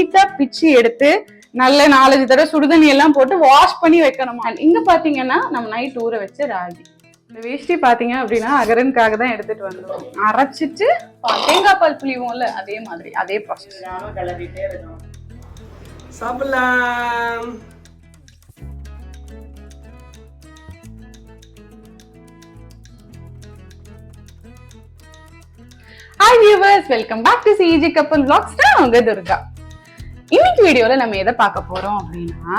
நீட்டா பிச்சு எடுத்து நல்ல நாலஞ்சு தடவை சுடுதண்ணி எல்லாம் போட்டு வாஷ் பண்ணி வைக்கணுமா? இங்க பாத்தீங்கன்னா நம்ம நைட் ஊற வச்ச ராகி. இந்த வேஷ்டி பாத்தீங்க அப்படின்னா அகரனுக்காக தான் எடுத்துட்டு வந்தோம் அரைச்சிட்டு தேங்காய் பால் புளிவோம்ல அதே மாதிரி அதே ப்ராசஸ் கிளறிட்டே இருக்கணும். சாப்பிடலாம். Hi viewers welcome back to CG கப்பல் vlogs. நான் உங்க துர்கா. இன்னைக்கு வீடியோல நம்ம எதை பார்க்க போறோம் அப்படின்னா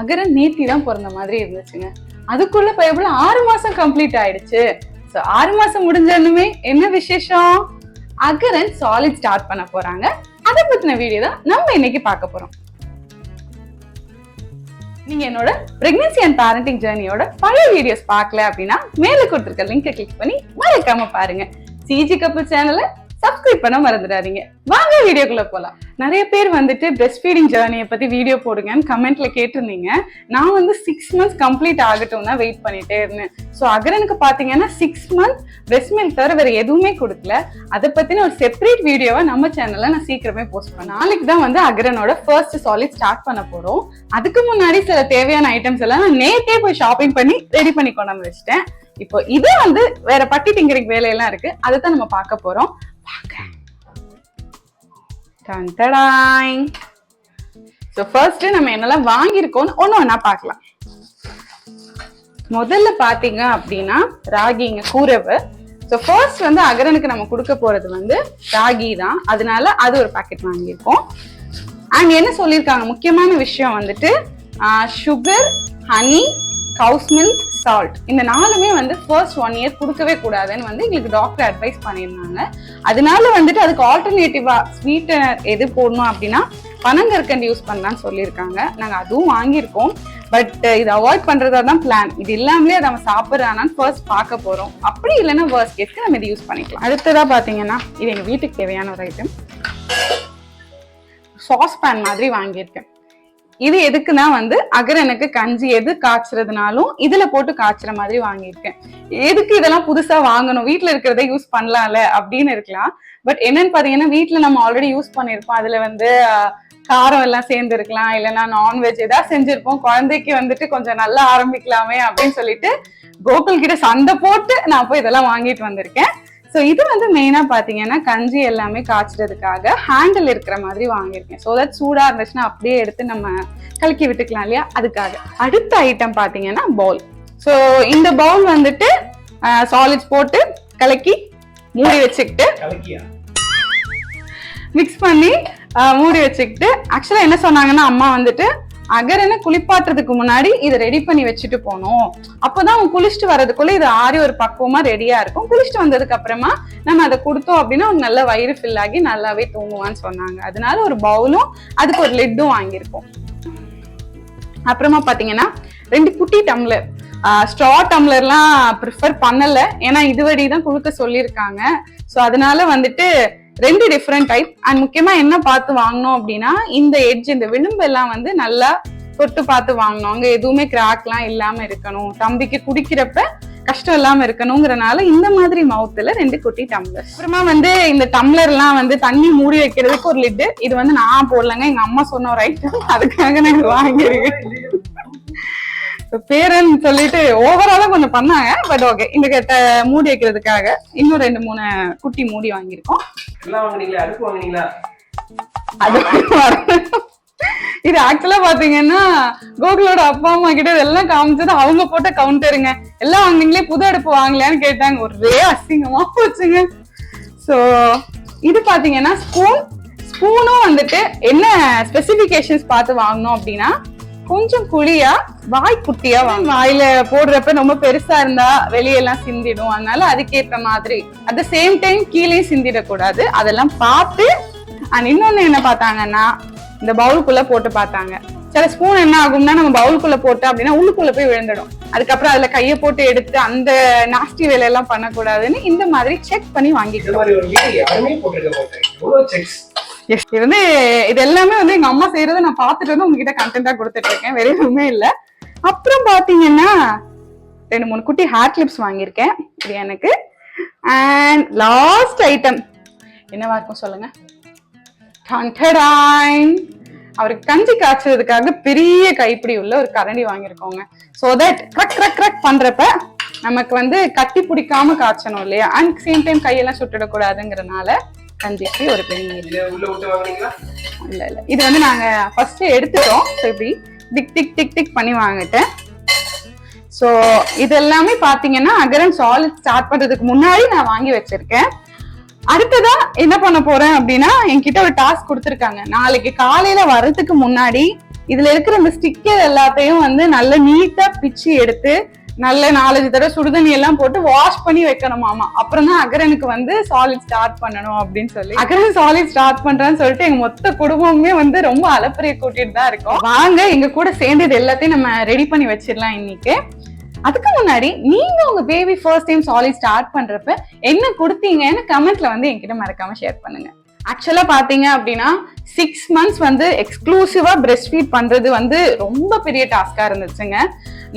அகரன் நேத்தி தான் பிறந்த மாதிரி இருந்துச்சுங்க. அதுக்குள்ள பயபுல ஆறு மாசம் கம்ப்ளீட் ஆயிடுச்சு. ஸோ ஆறு மாசம் முடிஞ்சதுமே என்ன விசேஷம்? அகரன் சாலிட் ஸ்டார்ட் பண்ண போறாங்க. அதை பத்தின வீடியோ தான் நம்ம இன்னைக்கு பார்க்க போறோம். நீங்க என்னோட பிரெக்னன்சி அண்ட் பேரண்டிங் ஜேர்னியோட பழைய வீடியோஸ் பார்க்கல அப்படின்னா மேல கொடுத்துருக்க லிங்கை கிளிக் பண்ணி மறக்காம பாருங்க. சிஜி கப்பல் சேனலை சப்ஸ்கிரைப் பண்ண மறந்துடாதீங்க. வாங்க வீடியோக்குள்ள போகலாம் நிறைய பேர் வந்துட்டு பிரெஸ்ட் ஃபீடிங் ஜேர்னியை பத்தி வீடியோ போடுங்கன்னு கமெண்ட்ல கேட்டிருந்தீங்க. நான் வந்து சிக்ஸ் மந்த்ஸ் கம்ப்ளீட் ஆகட்டும் தான் வெயிட் பண்ணிட்டே இருந்தேன். ஸோ அகரனுக்கு பாத்தீங்கன்னா சிக்ஸ் மந்த்ஸ் பிரெஸ்ட் மில்க் தவிர வேற எதுவுமே கொடுக்கல. அதை பத்தின ஒரு செப்பரேட் வீடியோவை நம்ம சேனல்ல நான் சீக்கிரமே போஸ்ட் பண்ணேன் நாளைக்கு தான் வந்து அகரனோட ஃபர்ஸ்ட் சாலிட் ஸ்டார்ட் பண்ண போறோம். அதுக்கு முன்னாடி சில தேவையான ஐட்டம்ஸ் எல்லாம் நான் நேத்தே போய் ஷாப்பிங் பண்ணி ரெடி பண்ணி கொண்டாந்து வச்சிட்டேன். இப்போ இது வந்து வேற பட்டி டிங்கரிங் வேலையெல்லாம் இருக்கு. அதை தான் நம்ம பார்க்க போறோம். வாங்க. ஸோ ஃபர்ஸ்ட் நம்ம என்னெல்லாம் வாங்கியிருக்கோம்னு ஒன்று ஒன்றா பார்க்கலாம். முதல்ல பார்த்தீங்க அப்படின்னா ராகிங்க கூரவு. ஸோ ஃபர்ஸ்ட் வந்து அகரனுக்கு நம்ம கொடுக்க போறது வந்து ராகி தான். அதனால அது ஒரு பாக்கெட் வாங்கியிருக்கோம். அண்ட் என்ன சொல்லியிருக்காங்க? முக்கியமான விஷயம் வந்துட்டு sugar honey cow's milk salt இந்த நாலுமே வந்து ஃபர்ஸ்ட் ஒன் இயர் கொடுக்கவே கூடாதுன்னு வந்து எங்களுக்கு டாக்டர் அட்வைஸ் பண்ணியிருந்தாங்க. அதனால வந்துட்டு அதுக்கு ஆல்டர்னேட்டிவா ஸ்வீட்டனர் எது போடணும் அப்படின்னா பனங்கற்கண்டு யூஸ் பண்ணலாம்னு சொல்லியிருக்காங்க. நாங்கள் அதுவும் வாங்கியிருக்கோம். பட் இது அவாய்ட் பண்றதா தான் பிளான் இது இல்லாமலே அதை நம்ம சாப்பிட்றானான்னு ஃபர்ஸ்ட் பார்க்க போறோம். அப்படி இல்லைன்னா வேர்ஸ்ட் கேஸ்க்கு நம்ம இதை யூஸ் பண்ணிக்கலாம். அடுத்ததா பார்த்தீங்கன்னா இது எங்கள் வீட்டுக்கு தேவையான ஒரு ஐட்டம் சாஸ் பேன் மாதிரி வாங்கியிருக்கேன். இது எதுக்குன்னா வந்து அகரனுக்கு கஞ்சி எது காய்ச்சறதுனாலும் இதுல போட்டு காய்ச்சற மாதிரி வாங்கியிருக்கேன். எதுக்கு இதெல்லாம் புதுசா வாங்கணும்? வீட்டுல இருக்கிறத யூஸ் பண்ணலாம்ல அப்படின்னு இருக்கலாம். பட் என்னன்னு பாத்தீங்கன்னா வீட்டுல நம்ம ஆல்ரெடி யூஸ் பண்ணிருப்போம் அதுல வந்து காரம் எல்லாம் சேர்ந்து இருக்கலாம். இல்லைன்னா நான்வெஜ் ஏதாவது செஞ்சிருப்போம். குழந்தைக்கு வந்துட்டு கொஞ்சம் நல்லா ஆரம்பிக்கலாமே அப்படின்னு சொல்லிட்டு கோகுல் கிட்ட சண்டை போட்டு நான் போய் இதெல்லாம் வாங்கிட்டு வந்திருக்கேன். ஸோ இது வந்து மெயினாக பார்த்தீங்கன்னா கஞ்சி எல்லாமே காய்ச்சறதுக்காக ஹேண்டில் இருக்கிற மாதிரி வாங்கியிருக்கேன். ஸோ தட் சூடாக இருந்துச்சுன்னா அப்படியே எடுத்து நம்ம கலக்கி விட்டுக்கலாம் இல்லையா? அதுக்காக. அடுத்த ஐட்டம் பார்த்தீங்கன்னா பவுல் ஸோ இந்த பவுல் வந்துட்டு சாலிட்ஸ் போட்டு கலக்கி மூடி வச்சுக்கிட்டு மிக்ஸ் பண்ணி மூடி வச்சுக்கிட்டு ஆக்சுவலாக என்ன சொன்னாங்கன்னா அம்மா வந்துட்டு அகரனை குளிப்பாட்டுறதுக்கு முன்னாடி இதை ரெடி பண்ணி வச்சுட்டு போகணும். அப்போதான் அவன் குளிச்சுட்டு வர்றதுக்குள்ள இது ஆறி ஒரு பக்குவமா ரெடியா இருக்கும். குளிச்சுட்டு வந்ததுக்கு அப்புறமா நம்ம அதை கொடுத்தோம் அப்படின்னா அவங்க நல்லா வயிறு ஃபில் ஆகி நல்லாவே தூங்குவான்னு சொன்னாங்க. அதனால ஒரு பவுலும் அதுக்கு ஒரு லெட்டும் வாங்கியிருக்கோம். அப்புறமா பாத்தீங்கன்னா ரெண்டு குட்டி டம்ளர் ஸ்ட்ரா டம்ளர்லாம் ப்ரிஃபர் பண்ணலை. ஏன்னா இதுவடி தான் கொடுக்க சொல்லியிருக்காங்க. ஸோ அதனால வந்துட்டு ரெண்டு டிஃப்ரெண்ட் டைப் அண்ட் முக்கியமா என்ன பார்த்து வாங்கினோம் அப்படின்னா இந்த எட்ஜ் இந்த விளிம்பு எல்லாம் வந்து நல்லா தொட்டு பார்த்து வாங்கணும். அங்க எதுவுமே கிராக்லாம் இல்லாம இருக்கணும். தம்பிக்கு குடிக்கிறப்ப கஷ்டம் இல்லாம இருக்கணுங்கிறனால இந்த மாதிரி மவுத்துல ரெண்டு குட்டி டம்ளர் அப்புறமா வந்து இந்த டம்ளர்லாம் வந்து தண்ணி மூடி வைக்கிறதுக்கு ஒரு லிட்டு இது வந்து நான் போடலங்க. எங்க அம்மா சொன்ன ஒரு ஐட்டம் அதுக்காக நான் இது வாங்கியிருக்கேன். பேரன்னு சொல்லிட்டு ஓவராலா கொஞ்சம் பண்ணாங்க. பட் ஓகே இந்த கட்ட மூடி வைக்கிறதுக்காக இன்னும் ரெண்டு மூணு குட்டி மூடி வாங்கியிருக்கோம். அது. இது ஆக்சுவலா பாத்தீங்கன்னா கோகுலோட அப்பா அம்மா கிட்ட இதெல்லாம் காமிச்சது அவங்க போட்ட கவுண்டருங்க எல்லாம் வாங்குனீங்களே புது அடுப்பு வாங்கலையான்னு கேட்டாங்க. ஒரே அசிங்கமா போச்சுங்க. சோ இது பாத்தீங்கன்னா ஸ்பூன் ஸ்பூனும் வந்துட்டு என்ன ஸ்பெசிபிகேஷன்ஸ் பார்த்து வாங்கணும் அப்படின்னா கொஞ்சம் குழியா வாய் குட்டியா வாங்க. வாயில போடுறப்ப ரொம்ப பெருசா இருந்தா வெளியெல்லாம் சிந்திடும். அதனால அதுக்கேத்த மாதிரி. அட் த சேம் டைம் கீழே சிந்திடக்கூடாது. அதெல்லாம் பார்த்து அண்ட் இன்னொன்னு என்ன பார்த்தாங்கன்னா இந்த பவுலுக்குள்ள போட்டு பார்த்தாங்க. சில ஸ்பூன் என்ன ஆகும்னா நம்ம பவுலுக்குள்ள போட்டு அப்படின்னா உள்ளுக்குள்ள போய் விழுந்துடும். அதுக்கப்புறம் அதுல கையை போட்டு எடுத்து அந்த நாஸ்டி வேலையெல்லாம் பண்ணக்கூடாதுன்னு இந்த மாதிரி செக் பண்ணி வாங்கிக்கலாம் இது வந்து இது எல்லாமே வந்து எங்க அம்மா செய்யறத நான் பார்த்துட்டு வந்து உங்ககிட்ட கண்டென்ட்டா கொடுத்துட்டு இருக்கேன். வேற எதுவுமே இல்ல. அப்புறம் பாத்தீங்கன்னா ரெண்டு மூணு குட்டி ஹேர் கிளிப்ஸ் வாங்கியிருக்கேன். இது எனக்கு. அண்ட் லாஸ்ட் ஐட்டம் என்னவா இருக்கும் சொல்லுங்க? அவருக்கு கஞ்சி காய்ச்சதுக்காக பெரிய கைப்பிடி உள்ள ஒரு கரண்டி வாங்கியிருக்கோங்க. சோ தட் க்ரக் க்ரக் க்ரக் பண்றப்ப நமக்கு வந்து கட்டி பிடிக்காம காய்ச்சணும் இல்லையா? அண்ட் சேம் டைம் கையெல்லாம் சுட்டுடக்கூடாதுங்கிறனால கஞ்சிக்கு ஒரு பெரிய இல்ல இல்ல. இது வந்து நாங்க ஃபர்ஸ்ட் எடுத்துட்டோம். ஸோ இப்படி டிக் டிக் டிக் டிக் பண்ணி வாங்கிட்டேன். ஸோ இது எல்லாமே பாத்தீங்கன்னா அகரன் சாலிட் ஸ்டார்ட் பண்றதுக்கு முன்னாடி நான் வாங்கி வச்சிருக்கேன். அடுத்ததா என்ன பண்ண போறேன் அப்படின்னா என்கிட்ட ஒரு டாஸ்க் கொடுத்துருக்காங்க. நாளைக்கு காலையில வர்றதுக்கு முன்னாடி இதுல இருக்கிற இந்த ஸ்டிக்கர் எல்லாத்தையும் வந்து நல்ல நீட்டா பிச்சு எடுத்து நல்ல நாலஞ்சு தடவை சுடுதண்ணி எல்லாம் போட்டு வாஷ் பண்ணி வைக்கணுமாமா அப்புறம் தான் அகரனுக்கு வந்து சாலிட் ஸ்டார்ட் பண்ணணும் அப்படின்னு சொல்லி. அகரன் சாலிட் ஸ்டார்ட் பண்றேன்னு சொல்லிட்டு எங்க மொத்த குடும்பமே வந்து ரொம்ப அலப்பறையை கூட்டிட்டு தான் இருக்கும். வாங்க எங்க கூட சேர்ந்தது எல்லாத்தையும் நம்ம ரெடி பண்ணி வச்சிடலாம் இன்னைக்கு. அதுக்கு முன்னாடி நீங்க உங்க baby first time solid start பண்றப்ப என்ன கொடுத்தீங்கன்னு கமெண்ட்ல வந்து என்கிட்ட மறக்காம ஷேர் பண்ணுங்க. ஆக்சுவலா பாத்தீங்க அப்படின்னா சிக்ஸ் மந்த்ஸ் வந்து எக்ஸ்க்ளூசிவா பிரெஸ்ட் ஃபீட் பண்றது வந்து ரொம்ப பெரிய டாஸ்கா இருந்துச்சுங்க.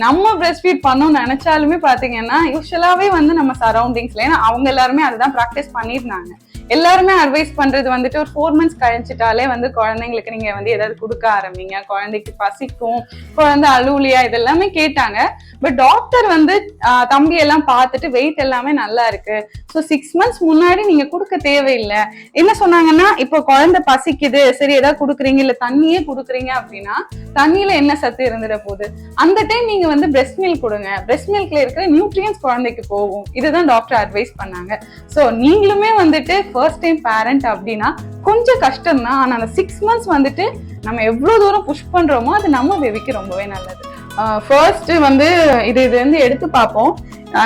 நம்ம பிரஸ்ட் ஃபீட் பண்ணணும்னு நினைச்சாலுமே பாத்தீங்கன்னா யூஸ்வலாவே வந்து நம்ம சரௌண்டிங்ஸ்ல ஏன்னா அவங்க எல்லாருமே அதுதான் ப்ராக்டிஸ் பண்ணியிருந்தாங்க. எல்லாருமே அட்வைஸ் பண்றது வந்துட்டு ஒரு ஃபோர் மந்த்ஸ் கழிச்சிட்டாலே வந்து குழந்தைங்களுக்கு நீங்க வந்து ஏதாவது கொடுக்க ஆரம்பிங்க. குழந்தைக்கு பசிக்கும் குழந்தை அழுவலியா இதெல்லாமே கேட்டாங்க. பட் டாக்டர் வந்து தம்பி எல்லாம் பார்த்துட்டு வெயிட் எல்லாமே நல்லா இருக்கு. ஸோ சிக்ஸ் மந்த்ஸ் முன்னாடி நீங்க கொடுக்க தேவையில்லை. என்ன சொன்னாங்கன்னா இப்போ குழந்தை பசிக்குது சரி ஏதாவது கொடுக்குறீங்க இல்ல தண்ணியே கொடுக்குறீங்க அப்படின்னா தண்ணியில என்ன சத்து இருந்துட போகுது? அந்த டைம் நீங்க வந்து பிரெஸ்ட் மில்க் கொடுங்க. பிரெஸ்ட் மில்க்ல இருக்கிற நியூட்ரியன்ஸ் குழந்தைக்கு போகும். இதுதான் டாக்டர் அட்வைஸ் பண்ணாங்க. ஸோ நீங்களுமே வந்துட்டு ஃபர்ஸ்ட் டைம் பேரண்ட் அப்படின்னா கொஞ்சம் கஷ்டம் தான். அந்த சிக்ஸ் மந்த்ஸ் வந்துட்டு நம்ம எவ்வளோ தூரம் புஷ் பண்ணுறோமோ அது நம்ம பேபிக்கு ரொம்பவே நல்லது. ஃபர்ஸ்ட் வந்து இது இது வந்து எடுத்து பார்ப்போம்.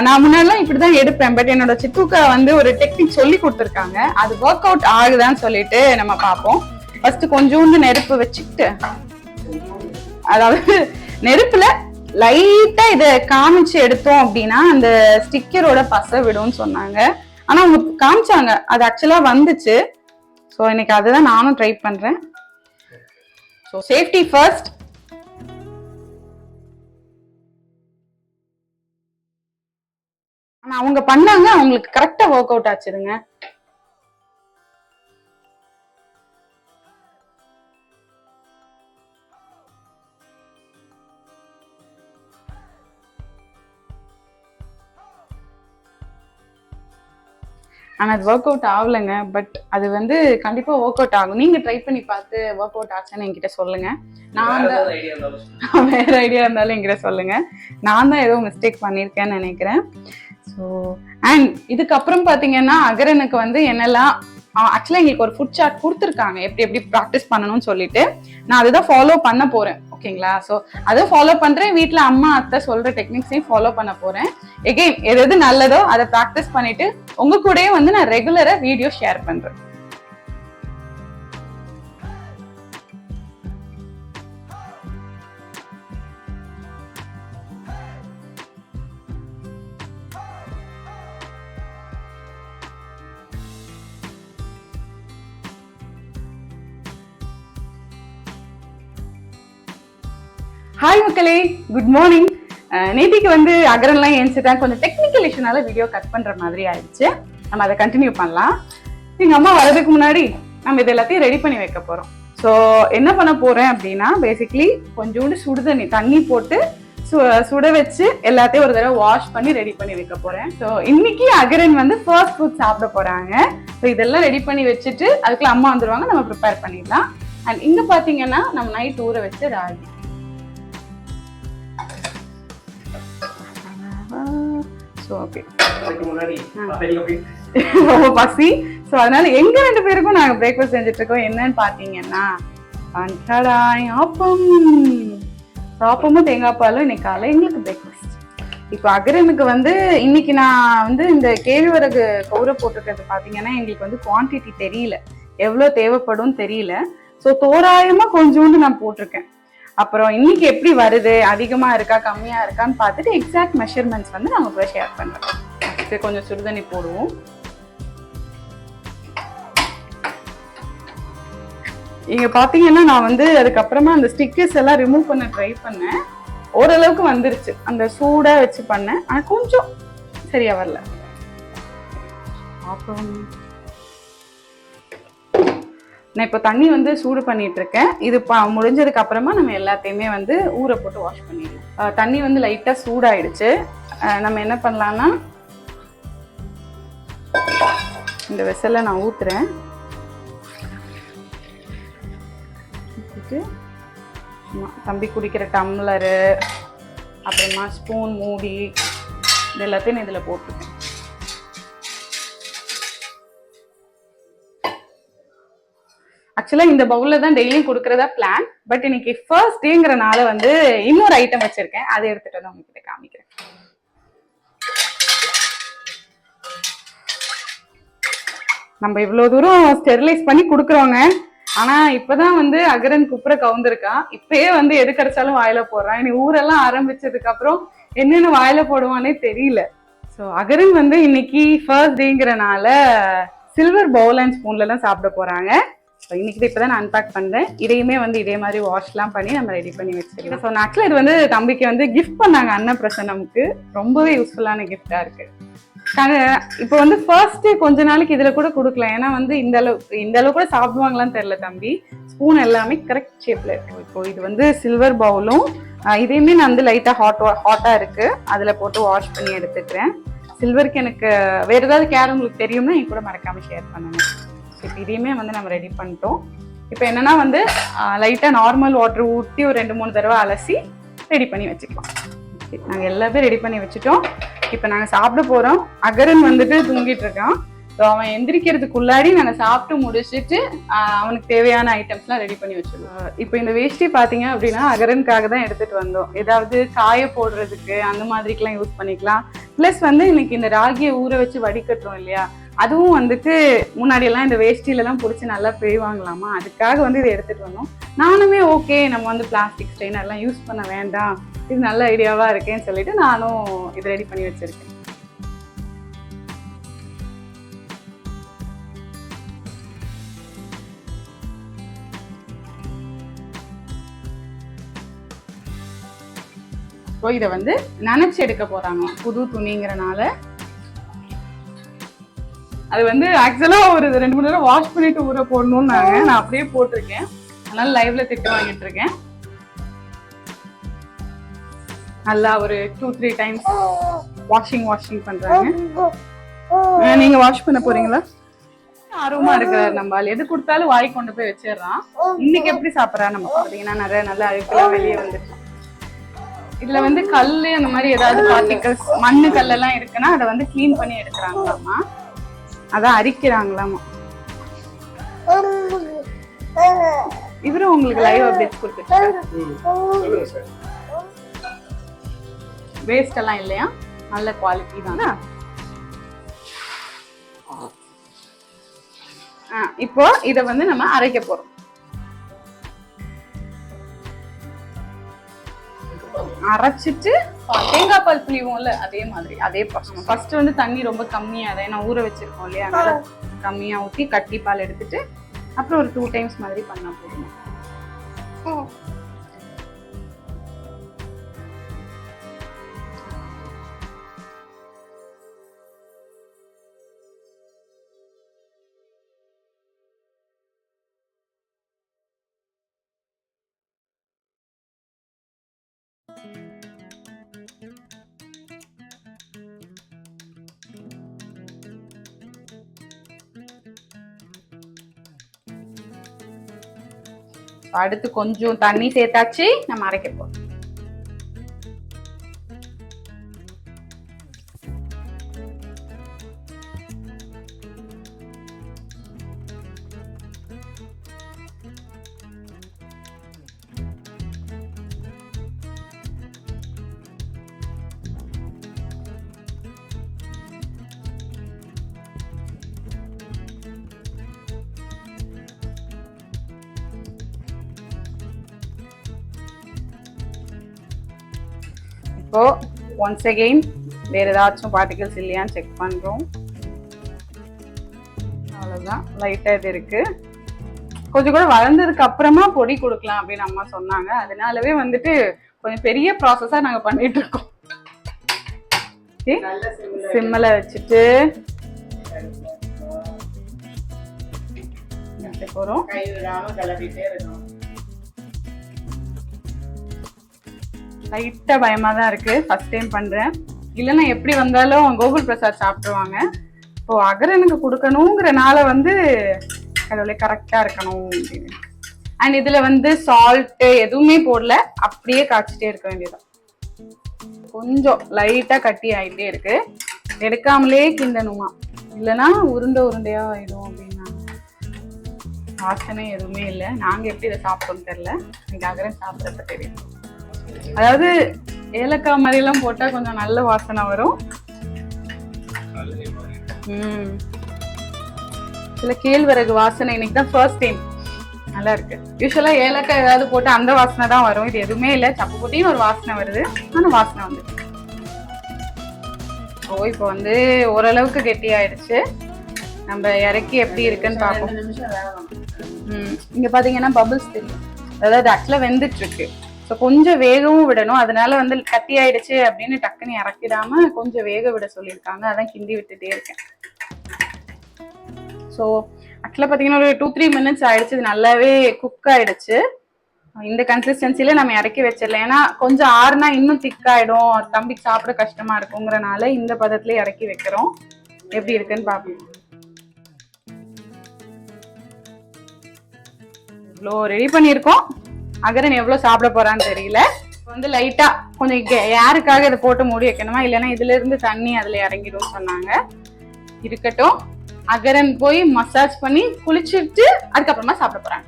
நான் முன்னாடிலாம் இப்படிதான் எடுப்பேன். பட் என்னோட சித்துக்கா வந்து ஒரு டெக்னிக் சொல்லி கொடுத்துருக்காங்க. அது ஒர்க் அவுட் ஆகுதான்னு சொல்லிட்டு நம்ம பார்ப்போம். ஃபர்ஸ்ட் கொஞ்சோண்டு நெருப்பு வச்சுக்கிட்டு அதாவது நெருப்புல லைட்டா இதை காமிச்சு எடுத்தோம் அப்படின்னா அந்த ஸ்டிக்கரோட பசை விடும்னு சொன்னாங்க. ஆனா அவங்க காமிச்சாங்க. அது ஆக்சுவலா வந்துச்சு. ஸோ இன்னைக்கு அதுதான் நானும் ட்ரை பண்றேன். ஸோ சேஃப்டி ஃபர்ஸ்ட் ஆனா அவங்க பண்ணாங்க. அவங்களுக்கு கரெக்டா ஒர்க் அவுட் ஆச்சுதுங்க. ஆனா அது ஒர்க் அவுட் ஆகலைங்க. பட் அது வந்து கண்டிப்பா ஒர்க் அவுட் ஆகும். நீங்க ட்ரை பண்ணி பார்த்து ஒர்க் அவுட் ஆச்சுன்னு என்கிட்ட சொல்லுங்க. நான் வேற தான் ஏதாவது ஐடியா இருந்தாலும் சொல்லுங்க. வேற ஐடியா இருந்தாலும் என்கிட்ட சொல்லுங்க. நான் தான் ஏதோ மிஸ்டேக் பண்ணியிருக்கேன்னு நினைக்கிறேன். ஸோ அண்ட் இதுக்கப்புறம் பார்த்தீங்கன்னா அகரனுக்கு வந்து என்னெல்லாம் ஆக்சுவலாக எங்களுக்கு ஒரு ஃபுட் சார்ட் கொடுத்துருக்காங்க. எப்படி எப்படி ப்ராக்டிஸ் பண்ணணும்னு சொல்லிட்டு. நான் அதுதான் ஃபாலோ பண்ண போறேன். ஓகேங்களா? ஸோ அதை ஃபாலோ பண்றேன். வீட்டில் அம்மா அத்தை சொல்ற டெக்னிக்ஸையும் ஃபாலோ பண்ண போறேன். எகெயின் எது எது நல்லதோ அதை ப்ராக்டிஸ் பண்ணிட்டு உங்க கூடயே வந்து நான் ரெகுலராக வீடியோ ஷேர் பண்றேன். ஹாய் மக்களே. குட் மார்னிங் நேத்திக்கு வந்து அகரன்லாம் ஏஞ்சிட்டேன். கொஞ்சம் டெக்னிக்கல் இஷ்யூனால வீடியோ கட் பண்ற மாதிரி ஆயிடுச்சு. நம்ம அதை கண்டினியூ பண்ணலாம். எங்க அம்மா வர்றதுக்கு முன்னாடி நம்ம இது எல்லாத்தையும் ரெடி பண்ணி வைக்க போறோம். ஸோ என்ன பண்ண போறேன் அப்படின்னா பேசிக்லி கொஞ்சோண்டு சுடு தண்ணி தண்ணி போட்டு சு- சுட வச்சு எல்லாத்தையும் ஒரு தடவை வாஷ் பண்ணி ரெடி பண்ணி வைக்க போறேன். ஸோ இன்னைக்கு அகரன் வந்து ஃபர்ஸ்ட் ஃபுட் சாப்பிட போறாங்க. ஸோ இதெல்லாம் ரெடி பண்ணி வச்சுட்டு அதுக்குள்ள அம்மா வந்துருவாங்க. நம்ம ப்ரிப்பேர் பண்ணிடலாம். அண்ட் இங்க பாத்தீங்கன்னா நம்ம நைட் ஊற வச்சு ராகி. ஸோ ஓகே ரொம்ப பசி. ஸோ அதனால எங்க ரெண்டு பேருக்கும் நாங்க பிரேக்ஃபாஸ்ட் செஞ்சுட்டு இருக்கோம் என்னன்னு பாத்தீங்கன்னா பன்கடாய் ஆப்பம். So, ஆப்பமும் தேங்காய் பாலும் இன்னைக்கு காலை எங்களுக்கு பிரேக்ஃபாஸ்ட் இப்போ அகரனுக்கு வந்து இன்னைக்கு நான் வந்து இந்த கேழ்வரகு கௌர போட்டிருக்கிறது பாத்தீங்கன்னா எங்களுக்கு வந்து குவான்டிட்டி தெரியல. எவ்வளவு தேவைப்படும் தெரியல. ஸோ தோராயமா கொஞ்சோண்டு நான் போட்டிருக்கேன். அப்புறம் இன்னைக்கு எப்படி வருது? அதிகமா இருக்கா? கம்மியா இருக்கான்னு பார்த்துட்டு எக்ஸாக்ட் மெஷர்மெண்ட்ஸ் வந்து நாங்க கூட ஷேர் பண்றோம். First கொஞ்சம் சுடுதண்ணி போடுவோம். இங்க பாத்தீங்கன்னா நான் வந்து அதுக்கப்புறமா அந்த ஸ்டிக்கர்ஸ் எல்லாம் ரிமூவ் பண்ண ட்ரை பண்ணேன். ஓரளவுக்கு வந்துருச்சு. அந்த சூடா வச்சு பண்ணேன். ஆனா கொஞ்சம் சரியா வரல. அப்புறம் நான் இப்போ தண்ணி வந்து சூடு பண்ணிட்டு இருக்கேன் இது பா முடிஞ்சதுக்கு அப்புறமா நம்ம எல்லாத்தையுமே வந்து ஊற போட்டு வாஷ் பண்ணிடலாம். தண்ணி வந்து லைட்டாக சூடாயிடுச்சு. நம்ம என்ன பண்ணலாம்னா இந்த வெசல்ல நான் ஊற்றுறேன் தம்பி குடிக்கிற டம்ளரு அப்புறமா ஸ்பூன் மூடி இது எல்லாத்தையும் நான் இதில் போட்டுருக்கேன் ஆக்சுவலாக இந்த பவுலில் தான் டெய்லியும் கொடுக்கறதா பிளான் பட் இன்னைக்கு ஃபர்ஸ்ட் டேங்கிறனால வந்து இன்னொரு ஐட்டம் வச்சிருக்கேன். அதை எடுத்துட்டு வந்து உங்ககிட்ட காமிக்கிறேன். நம்ம இவ்வளோ தூரம் ஸ்டெரிலைஸ் பண்ணி கொடுக்குறோங்க. ஆனா இப்பதான் வந்து அகரன் குப்புற கவுந்திருக்கான் இப்பயே வந்து எது கிடைச்சாலும் வாயில போடுறான் இனி ஊரெல்லாம் ஆரம்பிச்சதுக்கு அப்புறம் என்னென்ன வாயில போடுவானே தெரியல. ஸோ அகரன் வந்து இன்னைக்கு ஃபர்ஸ்ட் டேங்கிறனால சில்வர் பவுல் அண்ட் ஸ்பூன்ல தான் சாப்பிட போறாங்க. ஸோ இன்னைக்கு இப்போ தான் நான் அன்பேக் பண்ணேன் இதையுமே வந்து இதே மாதிரி வாஷ்லாம் பண்ணி நம்ம ரெடி பண்ணி வச்சிருக்கோம் ஸோ ஆக்சுவலாக இது வந்து தம்பிக்கு வந்து கிஃப்ட் பண்ணாங்க அன்னப்பிரசன்னமுக்கு ரொம்பவே யூஸ்ஃபுல்லான கிஃப்டாக இருக்குது இப்போ வந்து ஃபர்ஸ்ட் கொஞ்ச நாளைக்கு இதில் கூட கொடுக்கல. ஏன்னா வந்து இந்த அளவு இந்த அளவு கூட சாப்பிடுவாங்களான்னு தெரியல தம்பி. ஸ்பூன் எல்லாமே கரெக்ட் ஷேப்ல இருக்கும் இப்போ இது வந்து சில்வர் பவுலும் இதையுமே நான் வந்து லைட்டாக ஹாட் ஹாட்டாக இருக்கு. அதில் போட்டு வாஷ் பண்ணி எடுத்துக்கிறேன். சில்வருக்கு எனக்கு வேற ஏதாவது கேர் உங்களுக்கு தெரியும்னா என் கூட மறக்காம ஷேர் இப்போ இதையுமே வந்து நம்ம ரெடி பண்ணிட்டோம். இப்போ என்னன்னா வந்து லைட்டா நார்மல் வாட்டர் ஊற்றி ஒரு ரெண்டு மூணு தடவை அலசி ரெடி பண்ணி வச்சுக்கலாம். Okay, நாங்க எல்லாமே ரெடி பண்ணி வச்சுட்டோம். இப்போ நாங்க சாப்பிட போறோம். அகரன் வந்துட்டு தூங்கிட்டு இருக்கான். ஸோ அவன் எந்திரிக்கிறதுக்குள்ளாடி நாங்க சாப்பிட்டு முடிச்சிட்டு அவனுக்கு தேவையான ஐட்டம்ஸ்லாம் ரெடி பண்ணி வச்சிருக்கோம். இப்போ இந்த வேஷ்டி பாத்தீங்க அப்படின்னா அகரனுக்காக தான் எடுத்துட்டு வந்தோம். ஏதாவது காய போடுறதுக்கு அந்த மாதிரிக்கெல்லாம் யூஸ் பண்ணிக்கலாம். ப்ளஸ் வந்து இன்னைக்கு இந்த ராகியை ஊற வச்சு வடிகட்டுறோம் இல்லையா? அதுவும் வந்துட்டு முன்னாடி எல்லாம் இந்த வேஷ்டியிலலாம் பிடிச்சி நல்லா பிழிவாங்களாமா? அதுக்காக வந்து இதை எடுத்துட்டு வந்தோம். நானுமே ஓகே நம்ம வந்து பிளாஸ்டிக் ஸ்ட்ரெயினர்லாம் யூஸ் பண்ண வேண்டாம். இது நல்ல ஐடியாவா இருக்கேன்னு சொல்லிட்டு நானும் இது ரெடி பண்ணி வச்சிருக்கேன். இப்போ இதை வந்து நினச்சி எடுக்க போகிறாங்க புது துணிங்கிறனால அது வந்து ஆக்சுவலா ஒரு ரெண்டு மூணு நேரம் வாஷ் பண்ணிட்டு ஊற போடணும்னாங்க. நான் அப்படியே போட்டிருக்கேன். அதனால லைவ்ல திட்டு வாங்கிட்டு இருக்கேன். நல்லா ஒரு two three times washing washing பண்றாங்க. நீங்க வாஷ் பண்ண போறீங்களா? ஆர்வமா இருக்கிறார் நம்ம எது கொடுத்தாலும் வாய் கொண்டு போய் வச்சிடுறான். இன்னைக்கு எப்படி சாப்பிடறா நம்ம பாத்தீங்கன்னா நிறைய நல்ல அழுக்கெல்லாம் வெளியே வந்துருச்சு. இதுல வந்து கல்லு அந்த மாதிரி ஏதாவது பார்ட்டிகல்ஸ் மண்ணு கல்லெல்லாம் இருக்குன்னா அதை வந்து கிளீன் பண்ணி எடுக்கிறாங்களாமா அதான் அரிக்கிறாங்களாமா. இவரும் உங்களுக்கு லைவ் அப்டேட்ஸ் கொடுத்துருக்காரு வேஸ்ட் எல்லாம் இல்லையா? நல்ல குவாலிட்டி தானா? இப்போ இத வந்து நம்ம அரைக்க போறோம். அரைச்சிட்டு தேங்காய் பால் புளிவோம்ல அதே மாதிரி அதே ப்ராசஸ் ஃபர்ஸ்ட் வந்து தண்ணி ரொம்ப கம்மியா அதை நான் ஊற வச்சிருக்கோம் இல்லையா? அதனால கம்மியா ஊத்தி கட்டி பால் எடுத்துட்டு அப்புறம் ஒரு டூ டைம்ஸ் மாதிரி பண்ணா போதும். அடுத்து கொஞ்சம் தண்ணி சேர்த்தாச்சு நம்ம அரைக்க போறோம். இப்போ ஒன்ஸ் அகெயின் வேற ஏதாச்சும் பார்ட்டிகல்ஸ் இல்லையான்னு செக் பண்றோம். அவ்வளவுதான். லைட்டா இது இருக்கு. கொஞ்சம் கூட வளர்ந்ததுக்கு அப்புறமா பொடி கொடுக்கலாம் அப்படின்னு அம்மா சொன்னாங்க. அதனாலவே வந்துட்டு கொஞ்சம் பெரிய ப்ராசஸா நாங்க பண்ணிட்டு இருக்கோம். சிம்மில் வச்சுட்டு. சேர்த்து லைட்டாக பயமாக தான் இருக்குது ஃபஸ்ட் டைம் பண்ணுறேன் இல்லைன்னா எப்படி வந்தாலும் கோகுல் பிரசாத் சாப்பிட்ருவாங்க இப்போது அகரனுக்கு கொடுக்கணுங்கிறனால வந்து கடவுளே கரெக்டாக இருக்கணும் அப்படின்னு. அண்ட் இதில் வந்து சால்ட்டு எதுவுமே போடல. அப்படியே காய்ச்சிட்டே இருக்க வேண்டியதுதான். கொஞ்சம் லைட்டாக கட்டி ஆகிட்டே இருக்கு. எடுக்காமலே கிண்டணுமா? இல்லைன்னா உருண்டை உருண்டையாக ஆயிடும் அப்படின்னா. வாசனை எதுவுமே இல்லை. நாங்கள் எப்படி இதை சாப்பிட்டோம்னு தெரில எனக்கு அகரன் சாப்பிட்றப்ப தெரியும். அதாவது ஏலக்காய் மாதிரி எல்லாம் போட்டா கொஞ்சம் நல்ல வாசனை வரும். ம். சில கேழ்வரகு வாசனை இன்னைக்கு தான் ஃபர்ஸ்ட் டைம் நல்லா இருக்கு. யூஸ்வலா ஏலக்காய் ஏதாவது போட்டு அந்த வாசனை தான் வரும். இது எதுவுமே இல்லை. சப்பு போட்டின்னு ஒரு வாசனை வருது. ஆனா வாசனை வந்து. ஓ இப்போ வந்து ஓரளவுக்கு கெட்டி ஆயிடுச்சு. நம்ம இறக்கி எப்படி இருக்குன்னு பார்ப்போம். இங்க பாத்தீங்கன்னா பபிள்ஸ் தெரியும். அதாவது ஆக்சுவலா வெந்துட்டு இருக்கு. ஸோ கொஞ்சம் வேகவும் விடணும். அதனால வந்து கட்டி ஆயிடுச்சு அப்படின்னு டக்குன்னு இறக்கிடாம கொஞ்சம் வேக விட சொல்லியிருக்காங்க. அதான் கிண்டி விட்டுட்டே இருக்கேன். ஸோ ஆக்சுவலாக பார்த்தீங்கன்னா ஒரு டூ த்ரீ மினிட்ஸ் ஆயிடுச்சு. இது நல்லாவே குக் ஆயிடுச்சு. இந்த கன்சிஸ்டன்சில நம்ம இறக்கி வச்சிடலாம். ஏன்னா கொஞ்சம் ஆறுனா இன்னும் திக்காயிடும் தம்பிக்கு சாப்பிட கஷ்டமா இருக்குங்கிறனால இந்த பதத்துல இறக்கி வைக்கிறோம். எப்படி இருக்குன்னு பார்ப்போம். இவ்வளோ ரெடி பண்ணியிருக்கோம். அகரன் எவ்வளோ சாப்பிட போறான்னு தெரியல. வந்து லைட்டா கொஞ்சம் யாருக்காக இதை போட்டு மூடி வைக்கணுமா? இல்லைன்னா இதுல இருந்து தண்ணி அதுல இறங்கிடும் சொன்னாங்க. இருக்கட்டும். அகரன் போய் மசாஜ் பண்ணி குளிச்சுட்டு அதுக்கப்புறமா சாப்பிட போறாங்க.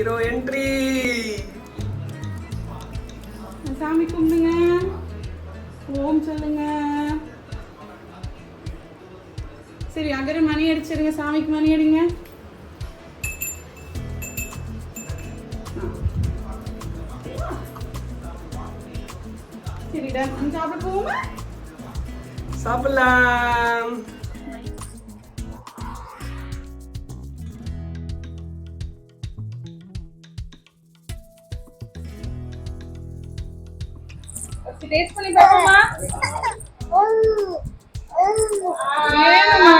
Hero entry. சாமி கும்பிடுங்க. ஓம் சொல்லுங்க. சரி அகரன் மணி அடிச்சிருங்க. சாமிக்கு மணி அடிங்க. சரிடா சாப்பிட போவோமா? சாப்பிடலாம். டேஸ்ட் பண்ணி பார்ப்போமா வேணுமா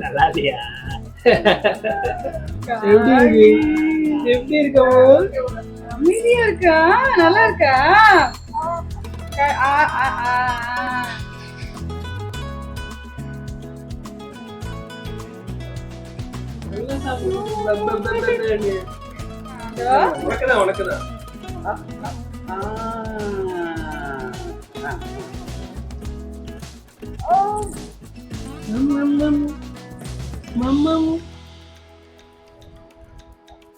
நல்லா இல்லையா எப்படி இருக்கு எப்படி இருக்கோம் அமைதியா இருக்கா? நல்லா இருக்கா? உனக்குதான் உனக்குதான்.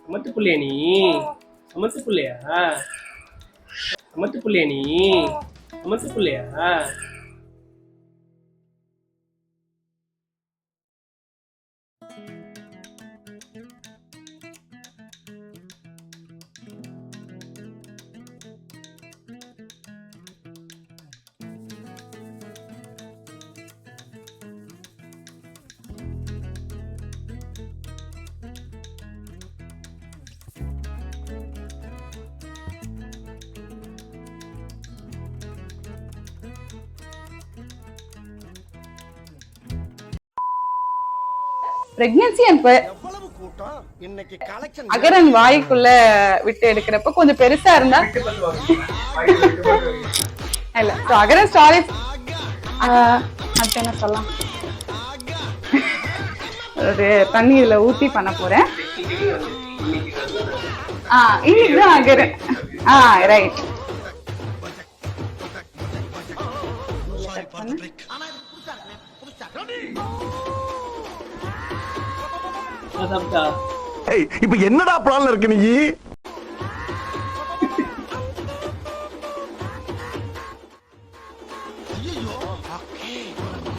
சமத்து புள்ளையா நீ. சமத்து புள்ளையா சமத்து புள்ளையா நீ. சமத்து புள்ளையா பிரெக்னன்சி அண்ட் எவ்வளவு கூட்டம்? இன்னைக்கு கலெக்ஷன் அகரன் வாய்க்குள்ள விட்டு எடுக்கிறப்ப கொஞ்சம் பெருசா இருந்தா இல்ல அகரன் ஸ்டாரிஸ் அடுத்து என்ன சொல்லலாம்? ஒரு தண்ணி இதுல ஊத்தி பண்ண போறேன். ஆ இதுதான் அகரன். ஆ ரைட் சாப்பிட்டா? ஏய் இப்ப என்னடா பிளான்ல இருக்கு நீ?